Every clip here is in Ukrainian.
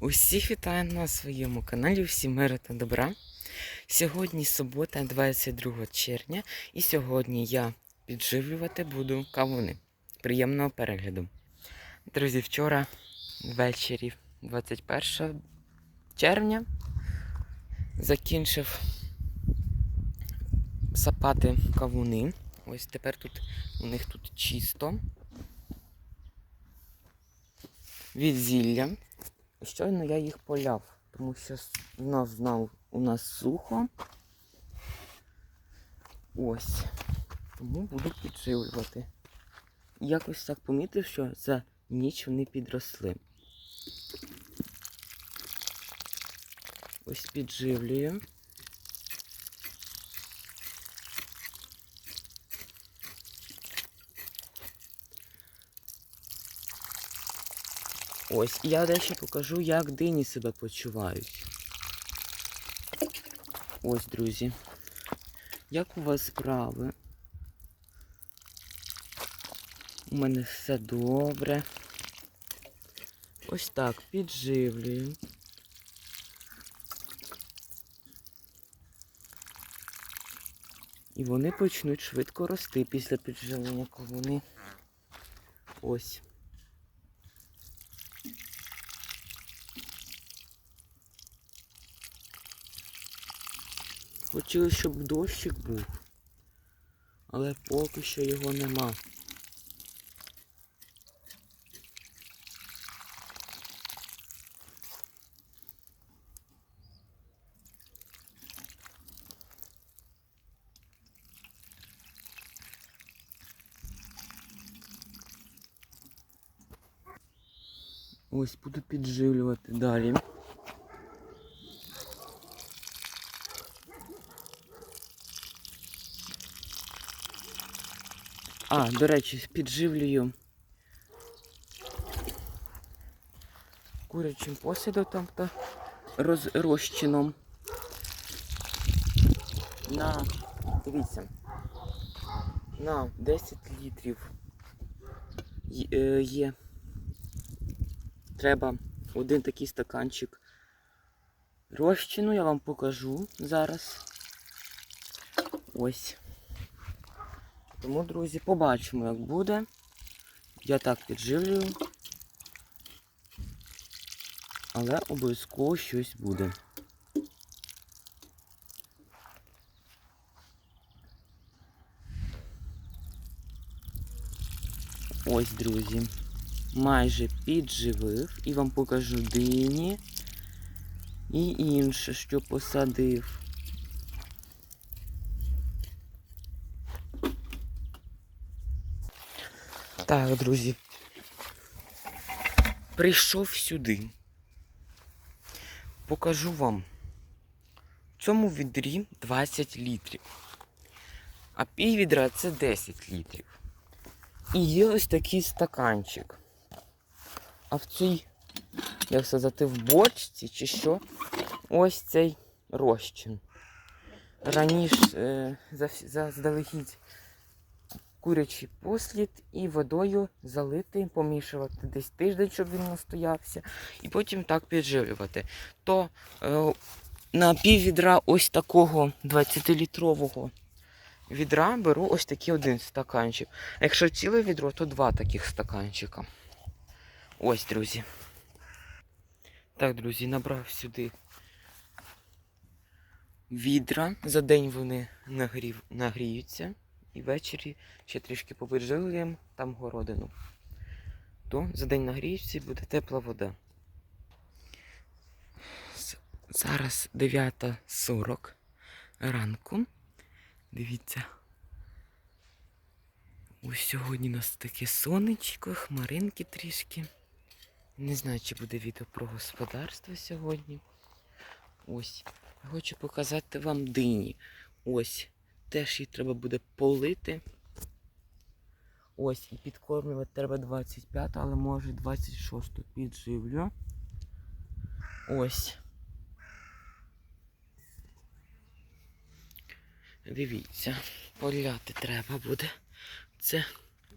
Усіх вітаю на своєму каналі, всім миру та добра. Сьогодні субота, 22 червня, і сьогодні я підживлювати буду кавуни. Приємного перегляду. Друзі, вчора ввечері, 21 червня, закінчив сапати кавуни. Ось тепер тут у них тут чисто. Від зілля. Щойно я їх поляв, тому що в нас знов у нас сухо. Ось. Тому буду підживлювати. Якось так помітив, що за ніч вони підросли. Ось підживлюю. Ось, я дещо покажу, як дині себе почувають. Ось, друзі. Як у вас справи? У мене все добре. Ось так, підживлюю. І вони почнуть швидко рости після підживлення кавуни. Ось. Хотіли, щоб дощик був, але поки що його нема. Ось буду підживлювати далі. А, до речі, підживлюю курячим посідом, тобто роз. На, дивіться, на 10 літрів е, є. Треба один такий стаканчик розчину, я вам покажу зараз. Ось. Тому, друзі, побачимо, як буде. Я так підживлюю. Але обов'язково щось буде. Ось, друзі. Майже підживив і вам покажу дині і інше, що посадив. Так, друзі. Прийшов сюди. Покажу вам. В цьому відрі 20 літрів. А пів це 10 літрів. І є ось такий стаканчик. А в цій, як сказати, в бочці чи що, ось цей розчин. Раніше е, заздалегідь курячий послід і водою залити, помішувати десь тиждень, щоб він настоявся, і потім так підживлювати. То е, на пів відра ось такого 20-літрового відра беру ось такий один стаканчик. Якщо ціле відро, то два таких стаканчика. Ось, друзі. Так, друзі, набрав сюди відра. За день вони нагрів, нагріються. І ввечері ще трішки побижилуємо там городину. То за день нагріються і буде тепла вода. Зараз 9.40 ранку. Дивіться. Ось сьогодні у нас таке сонечко, хмаринки трішки. Не знаю, чи буде відео про господарство сьогодні. Ось. Хочу показати вам дині. Ось. Теж її треба буде полити. Ось, і підкормлювати треба 25, але може 26 підживлю. Ось. Дивіться, поляти треба буде. Це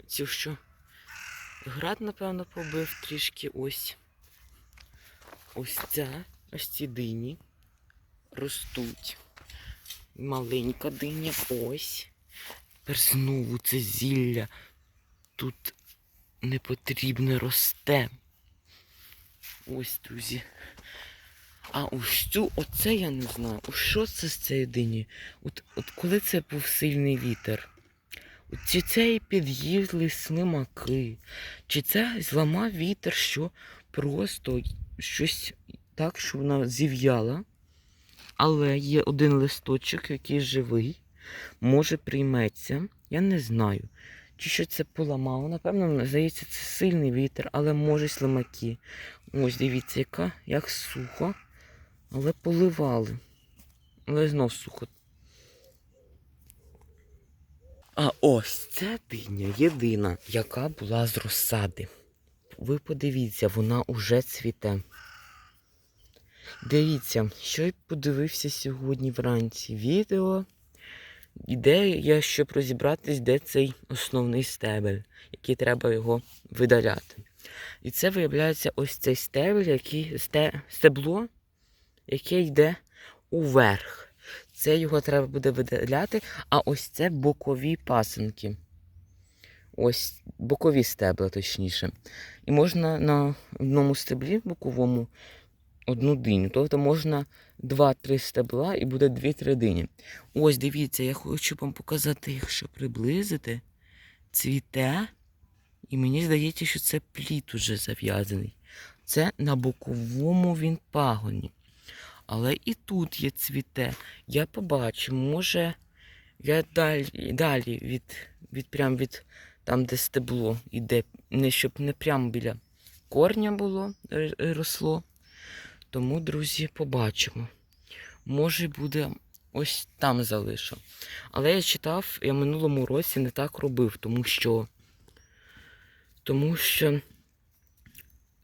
цю що град, напевно, побив трішки ось. ось ця, ось ці дині ростуть. Маленька диня, ось. Тепер знову це зілля тут непотрібне росте. Ось, друзі. А ось цю, оце я не знаю. О, що це з цієї дині? От, от коли це був сильний вітер? От Чи це і під'їзли слимаки? Чи це зламав вітер, що просто щось так, що вона зів'яла? Але є один листочок, який живий, може прийметься. Я не знаю. Чи що це поламало? Напевно, здається, це сильний вітер, але може слимаки. Ось дивіться, яка, як сухо. Але поливали. Але знов сухо. А ось ця диня єдина, яка була з розсади. Ви подивіться, вона уже цвіте. Дивіться, що я подивився сьогодні вранці відео. Іде я, щоб розібратись, де цей основний стебель, який треба його видаляти. І це виявляється ось цей стебель, який сте, стебло, яке йде уверх. Це його треба буде видаляти, а ось це бокові пасинки. Ось бокові стебла, точніше. І можна на одному стеблі боковому одну диню. Тобто можна 2-3 стебла і буде 2-3 дині. Ось дивіться, я хочу вам показати, якщо приблизити, цвіте. І мені здається, що це плід уже зав'язаний. Це на боковому він пагоні. Але і тут є цвіте. Я побачу, може я далі, далі від, від, прям від там, де стебло іде, не щоб не прямо біля корня було, е, росло. Тому, друзі, побачимо. Може буде ось там залишу. Але я читав, я минулому році не так робив, тому що тому що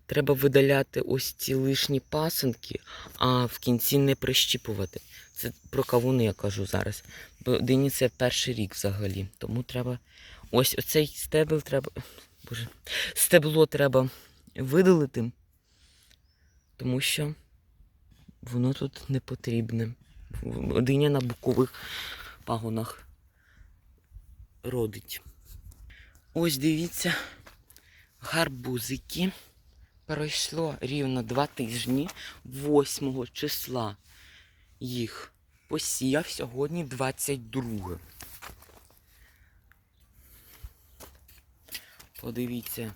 треба видаляти ось ці лишні пасинки, а в кінці не прищіпувати. Це про кавуни я кажу зараз. Бо дині це перший рік взагалі. Тому треба. Ось оцей стебел треба. Боже, стебло треба видалити, тому що воно тут не потрібне. Диня на бокових пагонах родить. Ось дивіться, гарбузики. Пройшло рівно два тижні, 8 числа їх посіяв сьогодні 22. Подивіться.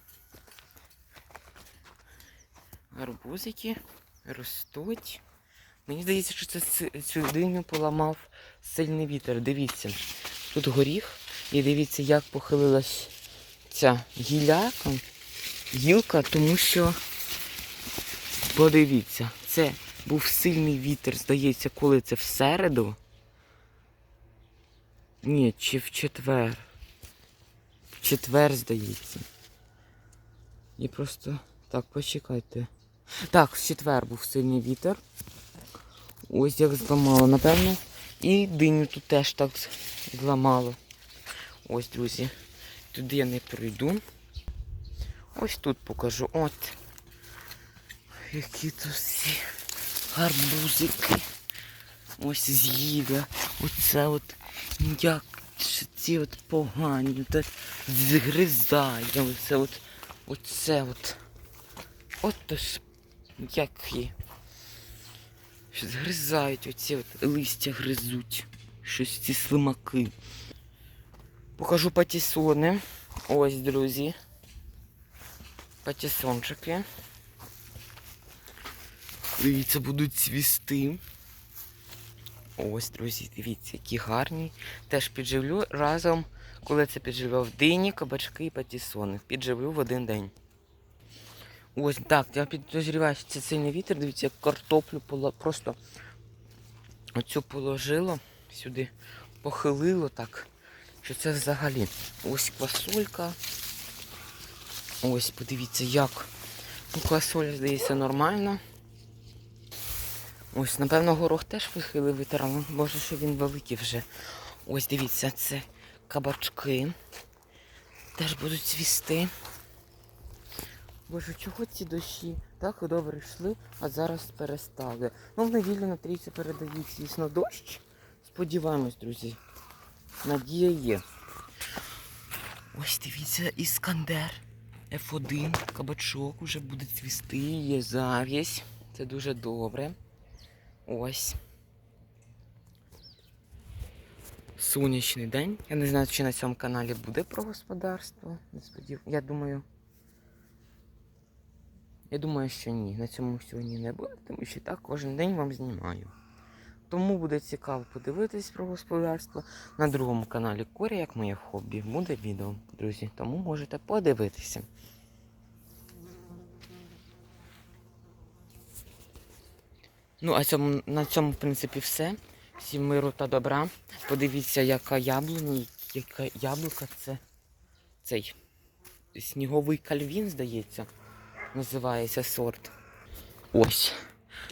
Гарбузики ростуть. Мені здається, що це цю диню поламав сильний вітер. Дивіться. Тут горіх. І дивіться, як похилилась ця гіляка, гілка, тому що подивіться, це був сильний вітер, здається, коли це в середу. Ні, чи в четвер. В четвер, здається. І просто. Так, почекайте. Так, в четвер був сильний вітер. Ось як зламало, напевно. І диню тут теж так зламало. Ось, друзі. Туди я не пройду. Ось тут покажу. От. Які тут всі гарбузики. Ось з'їла. Оце от як ці от погані. От згризає. Оце от. Оце от. От то ж як є. Що Згризають оці от листя гризуть. Щось ці слимаки. Покажу патісони. Ось, друзі. Патісончики. Дивіться, будуть цвісти. Ось, друзі, дивіться, які гарні. Теж підживлю разом, коли це підживляв дині, кабачки і патісони. Підживлю в один день. Ось так, я підозріваю, що це сильний вітер. Дивіться, як картоплю просто оцю положило сюди, похилило так. Що це взагалі? Ось квасолька. Ось, подивіться, як. Ну, квасоля, здається, нормально. Ось, напевно, горох теж вихилив вітер, але може, що він великий вже. Ось, дивіться, це кабачки. Теж будуть цвісти. Боже, чого ці дощі Так добре йшли, а зараз перестали. Ну, в неділю на трійці передають, звісно, дощ. Сподіваємось, друзі. Надія є. Ось дивіться, іскандер. F1, кабачок уже буде цвісти, є зав'язь. Це дуже добре. Ось. Сонячний день. Я не знаю, чи на цьому каналі буде про господарство. Я думаю. Я думаю, що ні. На цьому сьогодні не буде, тому що так кожен день вам знімаю. Тому буде цікаво подивитись про господарство. На другому каналі Коря, як моє хобі, буде відео, друзі. Тому можете подивитися. Ну, а цьому, на цьому, в принципі, все. Всім миру та добра. Подивіться, яка яблуня, яка яблука це цей сніговий кальвін, здається, називається сорт. Ось.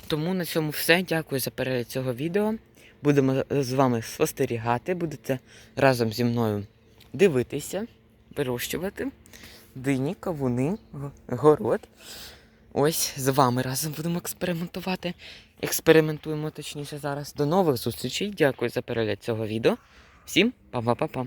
Тому на цьому все. Дякую за перегляд цього відео. Будемо з вами спостерігати, будете разом зі мною дивитися, вирощувати дині, кавуни, город. Ось з вами разом будемо експериментувати. Експериментуємо точніше зараз. До нових зустрічей. Дякую за перегляд цього відео. Всім па-па-па-па.